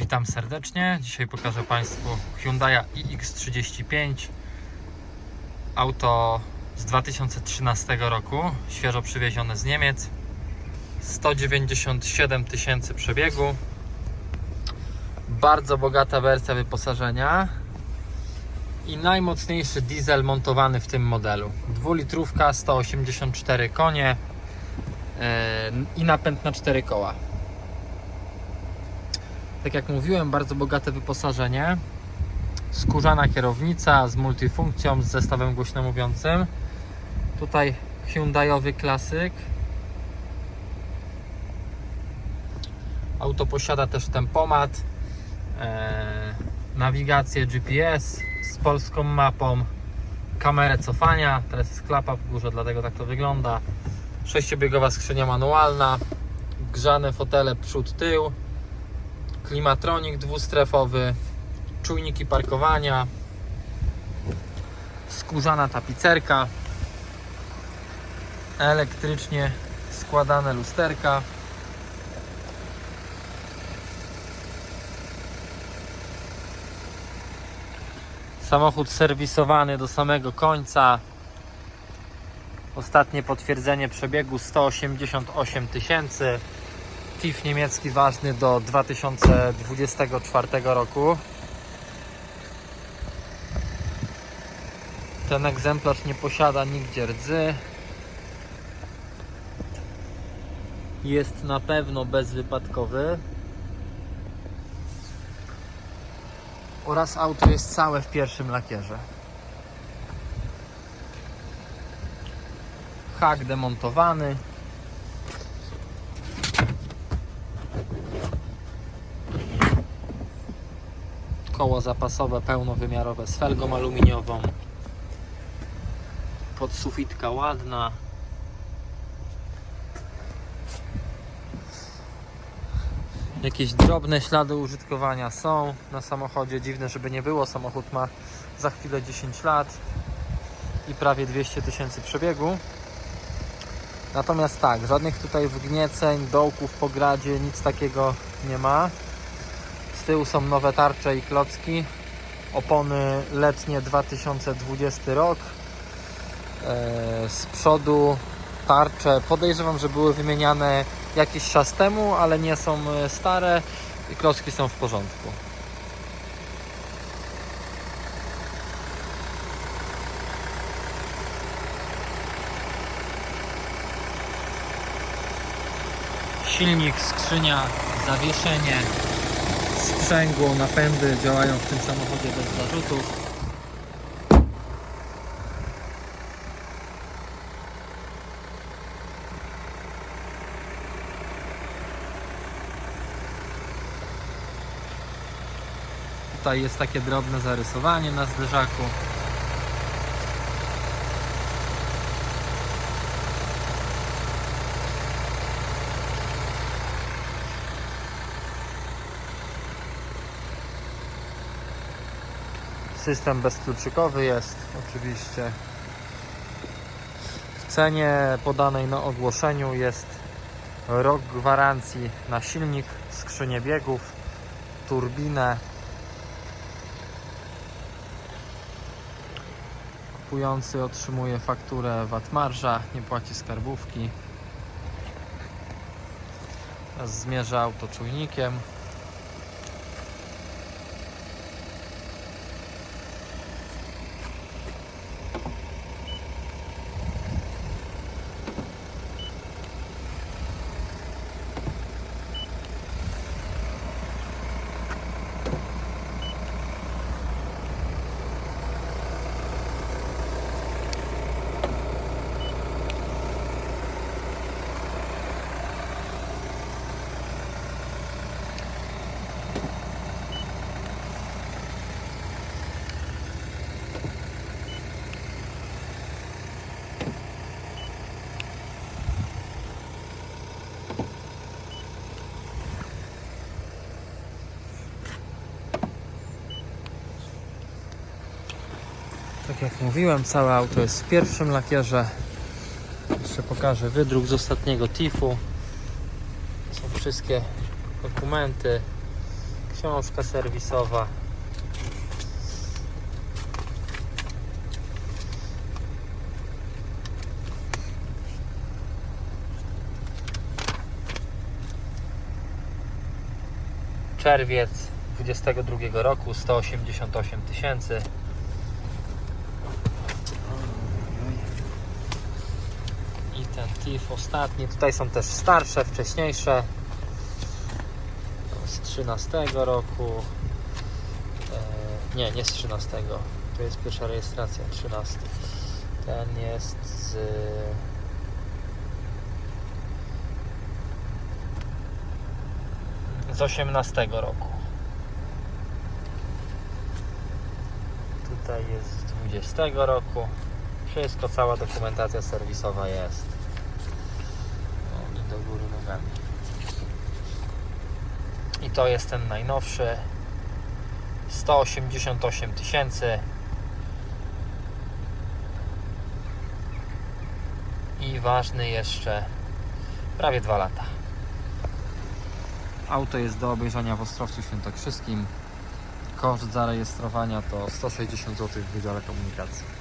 Witam serdecznie. Dzisiaj pokażę Państwu Hyundai iX35. Auto z 2013 roku, świeżo przywiezione z Niemiec. 197 tysięcy przebiegu. Bardzo bogata wersja wyposażenia. I najmocniejszy diesel montowany w tym modelu. Dwulitrówka, 184 konie yy, i napęd na 4 koła. Tak jak mówiłem, bardzo bogate wyposażenie. Skórzana kierownica z multifunkcją, z zestawem głośno mówiącym. Tutaj Hyundaiowy klasyk. Auto posiada też tempomat, e, nawigację GPS z polską mapą, kamerę cofania. Teraz jest klapa w górze, dlatego tak to wygląda. Sześciobiegowa skrzynia manualna, grzane fotele przód, tył klimatronik dwustrefowy, czujniki parkowania, skórzana tapicerka, elektrycznie składane lusterka. Samochód serwisowany do samego końca. Ostatnie potwierdzenie przebiegu 188 tysięcy. TIF niemiecki ważny do 2024 roku. Ten egzemplarz nie posiada nigdzie rdzy. Jest na pewno bezwypadkowy. Oraz auto jest całe w pierwszym lakierze. Hak demontowany. Koło zapasowe pełnowymiarowe z felgą aluminiową. Podsufitka ładna. Jakieś drobne ślady użytkowania są na samochodzie. Dziwne żeby nie było. Samochód ma za chwilę 10 lat i prawie 200 tysięcy przebiegu. Natomiast tak, żadnych tutaj wgnieceń, dołków po gradzie, nic takiego nie ma z tyłu są nowe tarcze i klocki. Opony letnie 2020 rok. E, Z przodu tarcze podejrzewam, że były wymieniane jakiś czas temu, ale nie są e, stare i klocki są w porządku. Silnik, skrzynia, zawieszenie, sprzęgło, napędy działają w tym samochodzie bez zarzutów. Tutaj jest takie drobne zarysowanie na zderzaku. System bezkluczykowy jest oczywiście. W cenie podanej na ogłoszeniu jest rok gwarancji na silnik, skrzynię biegów, turbinę. Kupujący otrzymuje fakturę VAT marża, nie płaci skarbówki. Zmierza auto Tak jak mówiłem, całe auto jest w pierwszym lakierze. Jeszcze pokażę wydruk z ostatniego TIF-u. Są wszystkie dokumenty, książka serwisowa. Czerwiec 22 roku 188 tysięcy. I ten TIF ostatni. Tutaj są też starsze, wcześniejsze. Z 13 roku. E, nie, nie z 13. To jest pierwsza rejestracja, 13. Ten jest z. Z 18 roku. Tutaj jest z 20 roku. Wszystko, cała dokumentacja serwisowa jest. I to jest ten najnowszy. 188 tysięcy. I ważny jeszcze prawie 2 lata. Auto jest do obejrzenia w Ostrowcu Świętokrzyskim. Koszt zarejestrowania to 160 zł w Wydziale Komunikacji.